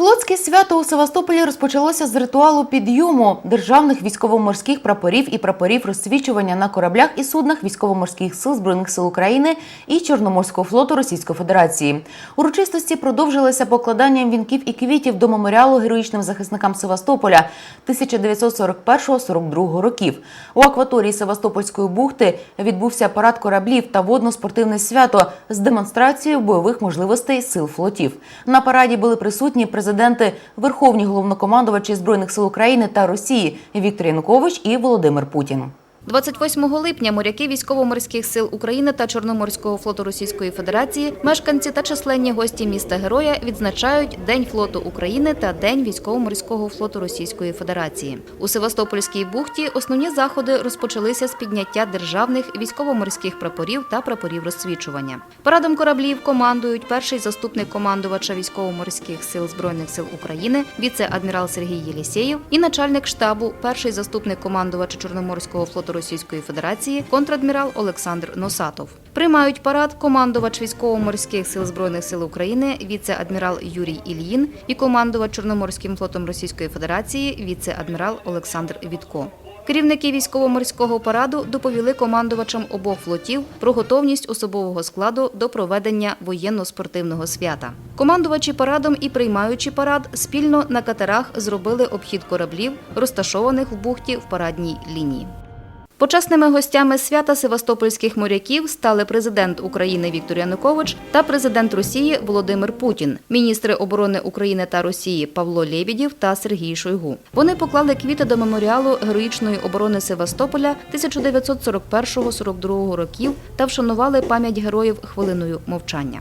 Флотське свято у Севастополі розпочалося з ритуалу підйому державних військово-морських прапорів і прапорів розсвічування на кораблях і суднах військово-морських сил збройних сил України і Чорноморського флоту Російської Федерації. Урочистості продовжилися покладанням вінків і квітів до меморіалу героїчним захисникам Севастополя 1941-42 років. У акваторії Севастопольської бухти відбувся парад кораблів та водно-спортивне свято з демонстрацією бойових можливостей сил флотів. На параді були присутні президенти Верховні головнокомандувачі збройних сил України та Росії Віктор Янукович і Володимир Путін. 28 липня моряки військово-морських сил України та Чорноморського флоту Російської Федерації, мешканці та численні гості міста Героя відзначають День флоту України та День військово-морського флоту Російської Федерації. У Севастопольській бухті основні заходи розпочалися з підняття державних військово-морських прапорів та прапорів розсвічування. Парадом кораблів командують перший заступник командувача військово-морських сил збройних сил України, віце-адмірал Сергій Єлісєєв і начальник штабу, перший заступник командувача Чорноморського флоту Російської Федерації, контрадмірал Олександр Носатов. Приймають парад командувач військово-морських сил збройних сил України, віце-адмірал Юрій Ільїн і командувач Чорноморським флотом Російської Федерації, віце-адмірал Олександр Вітко. Керівники військово-морського параду доповіли командувачам обох флотів про готовність особового складу до проведення воєнно-спортивного свята. Командувачі парадом і приймаючи парад спільно на катерах зробили обхід кораблів, розташованих в бухті в парадній лінії. Почесними гостями свята севастопольських моряків стали президент України Віктор Янукович та президент Росії Володимир Путін, міністри оборони України та Росії Павло Лєбідєв та Сергій Шойгу. Вони поклали квіти до меморіалу героїчної оборони Севастополя 1941-42 років та вшанували пам'ять героїв хвилиною мовчання.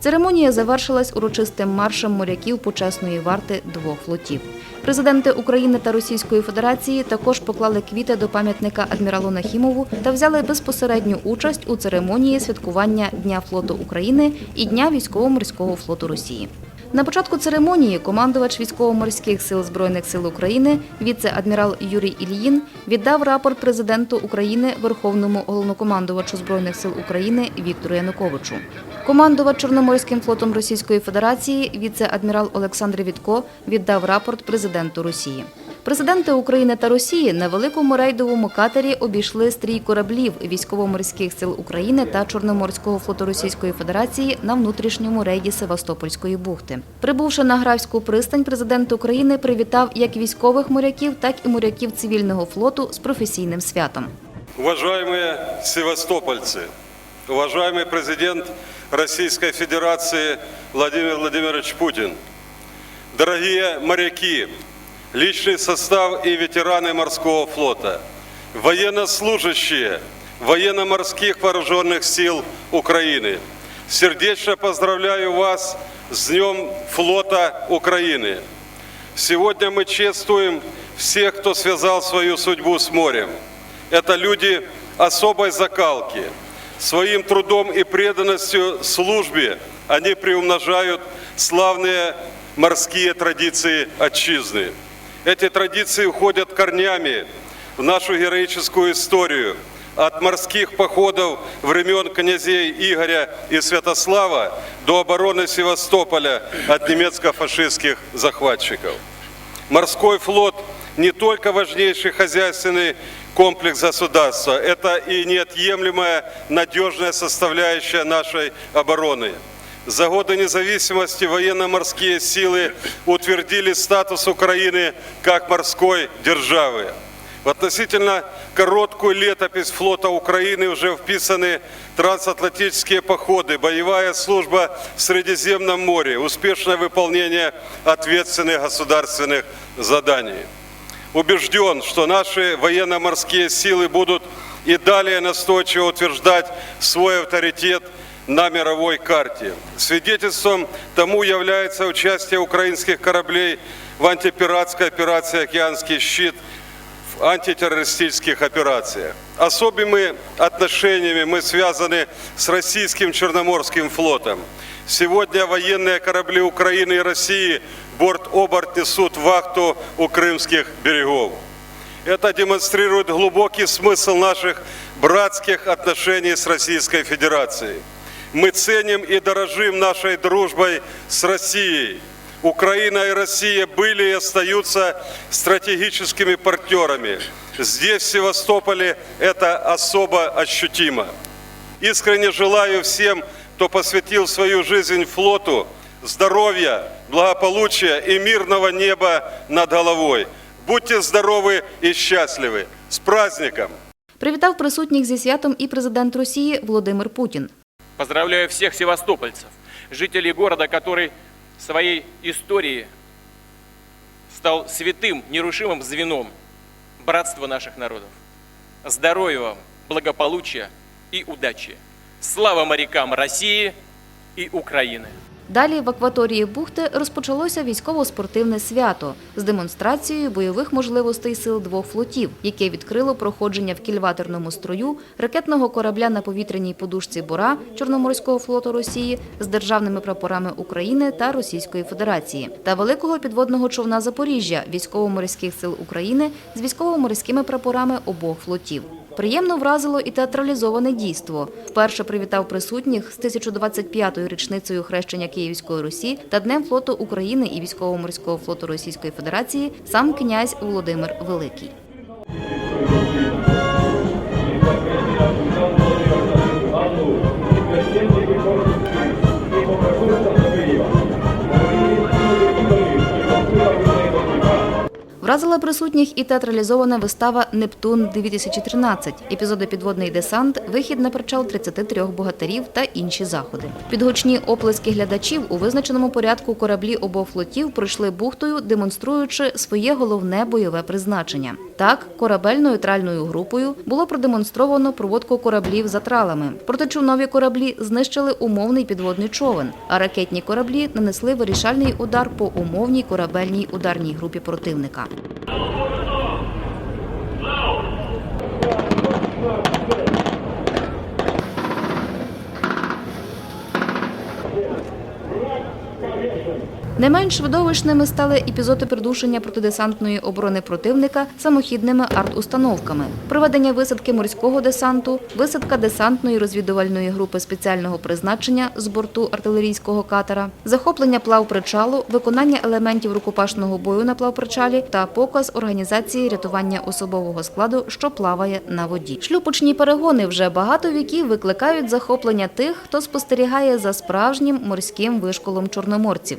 Церемонія завершилась урочистим маршем моряків почесної варти двох флотів. Президенти України та Російської Федерації також поклали квіти до пам'ятника адміралу Нахімову та взяли безпосередню участь у церемонії святкування Дня флоту України і Дня військово-морського флоту Росії. На початку церемонії командувач військово-морських сил збройних сил України, віце-адмірал Юрій Ільїн, віддав рапорт президенту України Верховному головнокомандувачу збройних сил України Віктору Януковичу. Командувач Чорноморським флотом Російської Федерації, віце-адмірал Олександр Вітко, віддав рапорт президенту Росії. Президенти України та Росії на великому рейдовому катері обійшли стрій кораблів військово-морських сил України та Чорноморського флоту Російської Федерації на внутрішньому рейді Севастопольської бухти. Прибувши на Графську пристань, президент України привітав як військових моряків, так і моряків цивільного флоту з професійним святом. Уважаемые севастопольцы, уважаемый президент Российской Федерации Владимир Владимирович Путин, дорогие моряки, личный состав и ветераны морского флота, военнослужащие военно-морских вооруженных сил Украины, сердечно поздравляю вас с Днем флота Украины. Сегодня мы чествуем всех, кто связал свою судьбу с морем. Это люди особой закалки. Своим трудом и преданностью службе они приумножают славные морские традиции отчизны. Эти традиции уходят корнями в нашу героическую историю. От морских походов времен князей Игоря и Святослава до обороны Севастополя от немецко-фашистских захватчиков. Морской флот не только важнейший хозяйственный комплекс государства, это и неотъемлемая надежная составляющая нашей обороны. За годы независимости военно-морские силы утвердили статус Украины как морской державы. В относительно короткую летопись флота Украины уже вписаны трансатлантические походы, боевая служба в Средиземном море, успешное выполнение ответственных государственных заданий. Убежден, что наши военно-морские силы будут и далее настойчиво утверждать свой авторитет на мировой карте. Свидетельством тому является участие украинских кораблей в антипиратской операции «Океанский щит» в антитеррористических операциях. Особыми отношениями мы связаны с российским Черноморским флотом. Сегодня военные корабли Украины и России борт-оборт несут вахту у крымских берегов. Это демонстрирует глубокий смысл наших братских отношений с Российской Федерацией. Мы ценим и дорожим нашей дружбой с Россией. Украина и Россия были и остаются стратегическими партнерами. Здесь, в Севастополе, это особо ощутимо. Искренне желаю всем, кто посвятил свою жизнь флоту, здоровья, благополучия и мирного неба над головой. Будьте здоровы и счастливы. С праздником! Привітав присутніх зі святом і президент Росії Володимир Путін. Поздравляю всех севастопольцев, жителей города, который своей историей стал святым, нерушимым звеном братства наших народов. Здоровья вам, благополучия и удачи. Слава морякам России и Украины! Далі в акваторії бухти розпочалося військово-спортивне свято з демонстрацією бойових можливостей сил двох флотів, яке відкрило проходження в кільваторному строю ракетного корабля на повітряній подушці Бора Чорноморського флоту Росії з державними прапорами України та Російської Федерації та великого підводного човна Запоріжжя військово-морських сил України з військово-морськими прапорами обох флотів. Приємно вразило і театралізоване дійство. Вперше привітав присутніх з 1025-ю річницею хрещення Київської Русі та Днем флоту України і військово-морського флоту Російської Федерації сам князь Володимир Великий. Вразила присутніх і театралізована вистава Нептун 2013 епізоди Підводний десант, вихід на причал 33 богатирів та інші заходи. Підгучні оплески глядачів у визначеному порядку кораблі обох флотів пройшли бухтою, демонструючи своє головне бойове призначення. Так, корабель-нейтральною групою було продемонстровано проводку кораблів за тралами. Протичовнові кораблі знищили умовний підводний човен, а ракетні кораблі нанесли вирішальний удар по умовній корабельній ударній групі противника. Oh! Не менш видовищними стали епізоди придушення протидесантної оборони противника самохідними арт-установками, проведення висадки морського десанту, висадка десантної розвідувальної групи спеціального призначення з борту артилерійського катера, захоплення плавпричалу, виконання елементів рукопашного бою на плавпричалі та показ організації рятування особового складу, що плаває на воді. Шлюпочні перегони вже багато віків викликають захоплення тих, хто спостерігає за справжнім морським вишколом чорноморців.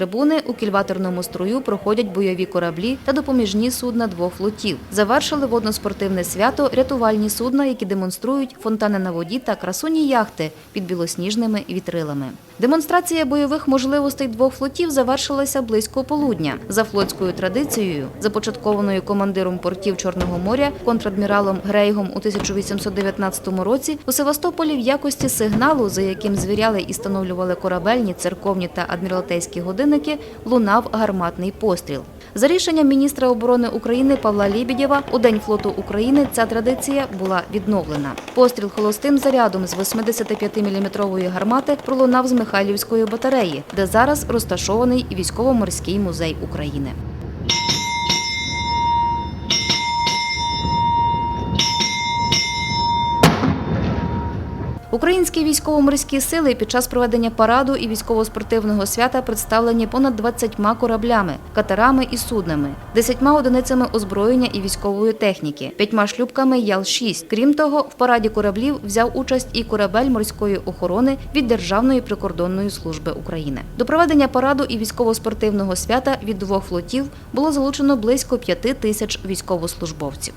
Трибуни у кільваторному струю проходять бойові кораблі та допоміжні судна двох флотів. Завершили водноспортивне свято рятувальні судна, які демонструють фонтани на воді та красуні яхти під білосніжними вітрилами. Демонстрація бойових можливостей двох флотів завершилася близько полудня. За флотською традицією, започаткованою командиром портів Чорного моря контрадміралом Грейгом у 1819 році, у Севастополі в якості сигналу, за яким звіряли і встановлювали корабельні, церковні та адміралтейські годинники, лунав гарматний постріл. За рішенням міністра оборони України Павла Лібідєва у День флоту України ця традиція була відновлена. Постріл холостим зарядом з 85-мм гармати пролунав з Михайлівської батареї, де зараз розташований військово-морський музей України. Українські військово-морські сили під час проведення параду і військово-спортивного свята представлені понад 20 кораблями, катерами і суднами, 10 одиницями озброєння і військової техніки, 5 шлюпками Ял-6. Крім того, в параді кораблів взяв участь і корабель морської охорони від Державної прикордонної служби України. До проведення параду і військово-спортивного свята від двох флотів було залучено близько 5 тисяч військовослужбовців.